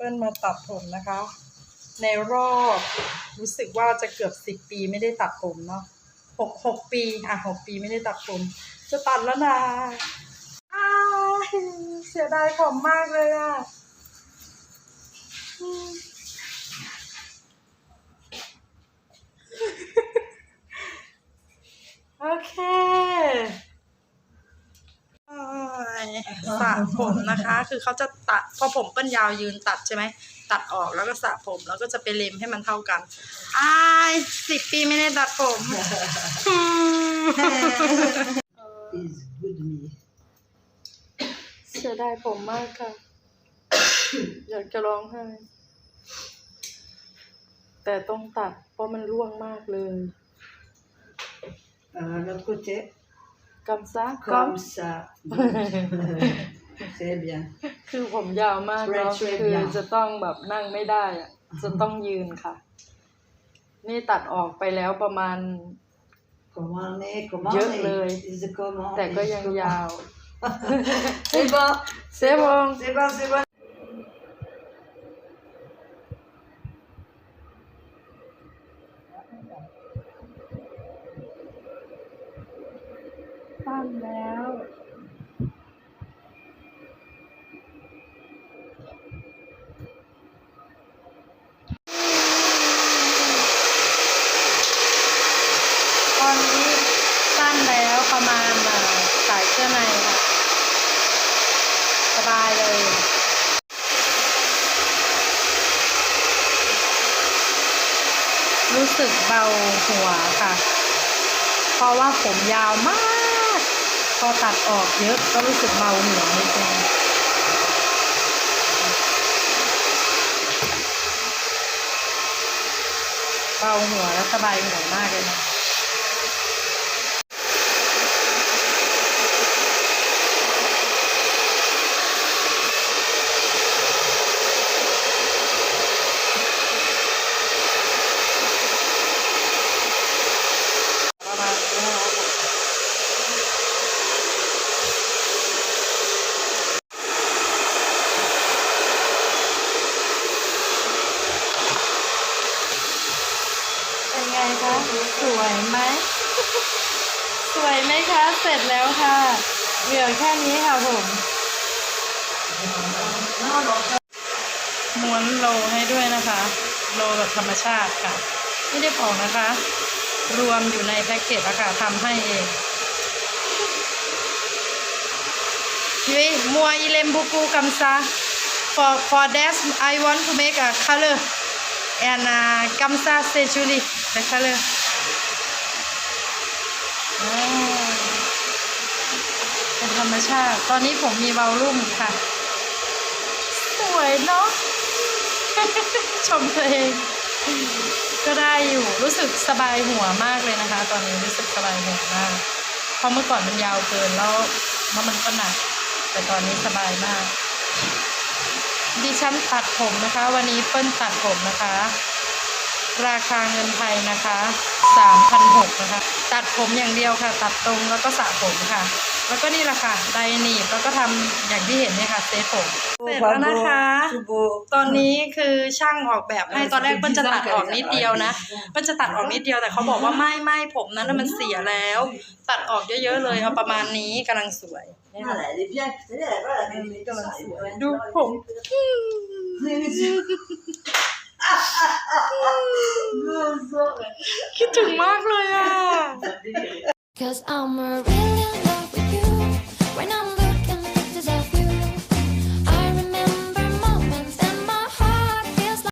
ปิ้ลมาตัดผมนะคะ ในรอบรู้สึกว่าจะเกือบสิบปีไม่ได้ตัดผมเนาะหกหกปี อะหกปีไม่ได้ตัดผม จะตัดแล้วนะอ้าเสียดายผมมากเลยอะอืม โอเคโอ้ย สระผมนะคะ คือเขาจะตัดพอผมเปิ้นยาวยืนตัดใช่ไหมตัดออกแล้วก็สระผม แล้วก็จะไปเล็มให้มันเท่ากันอายสิบปีไม่ได้ตัดผม is good me. เสียดายผมมากค่ะ อยากจะร้องไห้ แต่ต้องตัดเพราะมันร่วงมากเลย Euh, l'autre côté, กำซะก comme ça. Très bien. คือผมยาวมาก Très, เนาะ très คือ bien จะต้องแบบนั่งไม่ได้อะจะต้องยืนค่ะ นี่ตัดออกไปแล้วประมาณ Comment on est Comment Je on est le- Is it comment แต่ก็ Is ยัง comment? ยาว C'est bon. เซฟง C'est bon, c'est bon. สั้นแล้ว ตอนนี้สั้นแล้วประมาณอ่าสายเสื้อในค่ะ สบายเลย รู้สึกเบาหัวค่ะ เพราะว่าผมยาวมาก พอตัดออกเยอะก็รู้สึกเบาเหัวนิดนึงเบาหัวแล้วสบายหัวมากเลยนะมาณนี้นะคะเป็นไง คะ สวยไหม สวยไหมคะ เสร็จแล้วค่ะเหลือแค่นี้ค่ะผมม้วนโลให้ด้วยนะคะ โลแบบธรรมชาติค่ะ ไม่ได้ผงนะคะ รวมอยู่ในแพ็กเกจอะค่ะทำให้เองยุ้ยมัวอีเลมบุกูกัมซา for for that I want to make a color and uh, กัมซาเซจูรี the color เป็นธรรมชาติ ตอนนี้ผมมีเบาลุ่มค่ะ สวยเนาะ ชมตัวเอง ก็ได้อยู่ รู้สึกสบายหัวมากเลยนะคะ ตอนนี้รู้สึกสบายหัวมาก เพราะเมื่อก่อนมันยาวเกินแล้วแล้วมันก็หนัก แต่ตอนนี้สบายมาก ดิฉันตัดผมนะคะ วันนี้เปิ้ลตัดผมนะคะ ราคาเงินไทยนะคะ3,600นะคะ ตัดผมอย่างเดียวค่ะ ตัดตรงแล้วก็สระผมค่ะ แล้วก็นี่แหละค่ะไดหนีบแล้วก็ทำอย่างที่เห็นเนี่ยค่ะเซตผมเสร็จแล้วนะคะ Tout beau. ตอนนี้คือช่างออกแบบให้ตอนแรกเปิ้ลจะตัดออกนิดเดียวนะเปิ้ลจะตัดออกนิดเดียวแต่เขาบอกว่าไม่ไม่ผมนั้นน่ะมันเสียแล้ว ตัดออกเยอะๆเลยเอาประมาณนี้กำลังสวยเนี่ย Ah, ค่ะ là, elle est bien. Elle est là, voilà, elle est comme ça, elle est bien. ดูผมคิดถึงมากเลยอะ Cause I'm really in